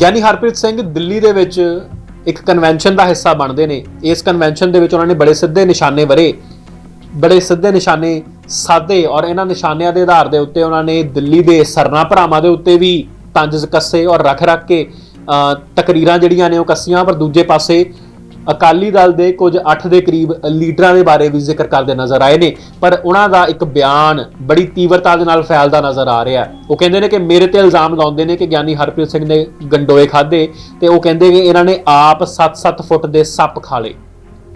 ਗਿਆਨੀ ਹਰਪ੍ਰੀਤ ਸਿੰਘ ਦਿੱਲੀ ਦੇ ਵਿੱਚ ਇੱਕ ਕਨਵੈਨਸ਼ਨ ਦਾ ਹਿੱਸਾ ਬਣਦੇ ਨੇ। ਇਸ ਕਨਵੈਨਸ਼ਨ ਦੇ ਵਿੱਚ ਉਹਨਾਂ ਨੇ ਬੜੇ ਸਿੱਧੇ ਨਿਸ਼ਾਨੇ ਵਰੇ। ਬੜੇ ਸਿੱਧੇ ਨਿਸ਼ਾਨੇ ਸਾਦੇ ਔਰ ਇਹਨਾਂ ਨਿਸ਼ਾਨਿਆਂ ਦੇ ਆਧਾਰ ਦੇ ਉੱਤੇ ਉਹਨਾਂ ਨੇ ਦਿੱਲੀ ਦੇ ਸਰਨਾ ਭਰਾਵਾਂ ਦੇ ਉੱਤੇ ਵੀ ਤੰਜ ਕੱਸੇ ਔਰ ਰੱਖ ਰੱਖ ਕੇ ਤਕਰੀਰਾਂ ਜਿਹੜੀਆਂ ਨੇ ਉਹ ਕੱਸੀਆਂ, ਪਰ ਦੂਜੇ ਪਾਸੇ ਅਕਾਲੀ ਦਲ ਦੇ ਕੁਝ 8 ਦੇ ਕਰੀਬ ਲੀਡਰਾਂ ਦੇ ਬਾਰੇ ਵੀ ਜ਼ਿਕਰ ਕਰਦੇ ਨਜ਼ਰ ਆਏ ਨੇ, ਪਰ ਉਹਨਾਂ ਦਾ ਇੱਕ ਬਿਆਨ ਬੜੀ ਤੀਵਰਤਾ ਦੇ ਨਾਲ ਫੈਲਦਾ ਨਜ਼ਰ ਆ ਰਿਹਾ ਉਹ ਕਹਿੰਦੇ ਨੇ ਕਿ ਮੇਰੇ ਤੇ ਇਲਜ਼ਾਮ ਲਾਉਂਦੇ ਨੇ ਕਿ ਗਿਆਨੀ ਹਰਪ੍ਰੀਤ ਸਿੰਘ ਨੇ ਗੰਡੋਏ ਖਾਦੇ ਤੇ ਉਹ ਕਹਿੰਦੇ ਕਿ ਇਹਨਾਂ ਨੇ ਆਪ 7-7 ਫੁੱਟ ਦੇ ਸੱਪ ਖਾ ਲਏ।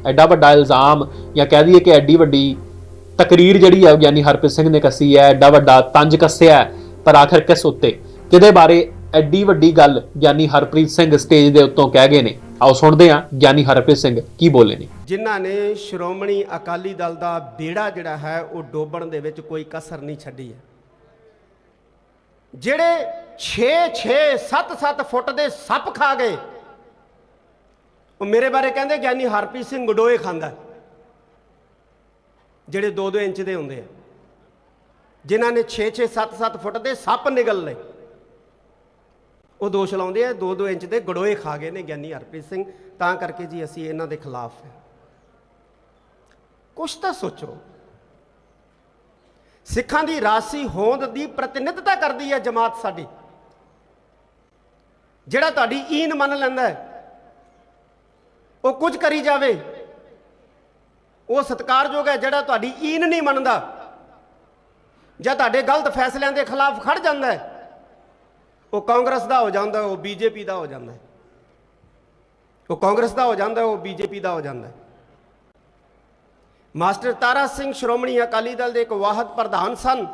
ਐਡਾ ਵੱਡਾ ਇਲਜ਼ਾਮ ਜਾਂ ਕਹਿ ਦਈਏ ਕਿ ਐਡੀ ਵੱਡੀ ਤਕਰੀਰ ਜਿਹੜੀ ਹੈ ਉਹ ਗਿਆਨੀ ਹਰਪ੍ਰੀਤ ਸਿੰਘ ਨੇ ਕੱਸੀ ਹੈ, ਐਡਾ ਵੱਡਾ ਤੰਜ ਕੱਸਿਆ ਪਰ ਆਖਰ ਕਿਸ ਉੱਤੇ? ਕਿਹਦੇ ਬਾਰੇ ਐਡੀ ਵੱਡੀ ਗੱਲ ਗਿਆਨੀ ਹਰਪ੍ਰੀਤ ਸਿੰਘ ਸਟੇਜ ਦੇ ਉੱਤੋਂ ਕਹਿ ਗਏ ਨੇ? ਆਓ ਸੁਣਦੇ ਹਾਂ ਗਿਆਨੀ ਹਰਪ੍ਰੀਤ ਸਿੰਘ ਕੀ ਬੋਲੇ ਨੇ। ਜਿਨ੍ਹਾਂ ਨੇ ਸ਼੍ਰੋਮਣੀ ਅਕਾਲੀ ਦਲ ਦਾ ਬੇੜਾ ਜਿਹੜਾ ਹੈ, ਉਹ ਡੋਬਣ ਦੇ ਵਿੱਚ ਕੋਈ ਕਸਰ ਨਹੀਂ ਛੱਡੀ ਹੈ। ਜਿਹੜੇ 6 6 7 7 ਫੁੱਟ ਦੇ ਸੱਪ ਖਾ ਗਏ, ਉਹ ਮੇਰੇ ਬਾਰੇ ਕਹਿੰਦੇ, ਗਿਆਨੀ ਹਰਪ੍ਰੀਤ ਸਿੰਘ ਗਡੋਏ ਖਾਂਦਾ ਜਿਹੜੇ 2-2 ਇੰਚ ਦੇ ਹੁੰਦੇ ਆ। ਜਿਨ੍ਹਾਂ ਨੇ 6 6 7 7 ਫੁੱਟ ਦੇ ਸੱਪ ਨਿਗਲ ਲਏ। ਉਹ ਦੋਸ਼ ਲਾਉਂਦੇ ਆ 2-2 ਇੰਚ ਦੇ ਗੜੋਏ ਖਾ ਗਏ ਨੇ ਗਿਆਨੀ ਹਰਪ੍ਰੀਤ ਸਿੰਘ। ਤਾਂ ਕਰਕੇ ਜੀ ਅਸੀਂ ਇਹਨਾਂ ਦੇ ਖਿਲਾਫ ਹਾਂ। ਕੁਛ ਤਾਂ ਸੋਚੋ। ਸਿੱਖਾਂ ਦੀ ਰਾਸੀ ਹੋਂਦ ਦੀ ਪ੍ਰਤੀਨਿਧਤਾ ਕਰਦੀ ਹੈ ਜਮਾਤ ਸਾਡੀ। ਜਿਹੜਾ ਤੁਹਾਡੀ ਈਨ ਮੰਨ ਲੈਂਦਾ ਹੈ, ਉਹ ਕੁਝ ਕਰੀ ਜਾਵੇ, ਉਹ ਸਤਿਕਾਰਯੋਗ ਹੈ ਜਿਹੜਾ ਤੁਹਾਡੀ ਈਨ ਨਹੀਂ ਮੰਨਦਾ। ਜਾਂ ਤੁਹਾਡੇ ਗਲਤ ਫੈਸਲਿਆਂ ਦੇ ਖਿਲਾਫ ਖੜ ਜਾਂਦਾ ਹੈ। ਉਹ ਕਾਂਗਰਸ ਦਾ ਹੋ ਜਾਂਦਾ, ਉਹ ਬੀਜੇਪੀ ਦਾ ਹੋ ਜਾਂਦਾ। ਉਹ ਕਾਂਗਰਸ ਦਾ ਹੋ ਜਾਂਦਾ, ਉਹ ਬੀਜੇਪੀ ਦਾ ਹੋ ਜਾਂਦਾ। ਮਾਸਟਰ ਤਾਰਾ ਸਿੰਘ ਸ਼੍ਰੋਮਣੀ ਅਕਾਲੀ ਦਲ ਦੇ ਇੱਕ ਵਾਹਦ ਪ੍ਰਧਾਨ ਸਨ।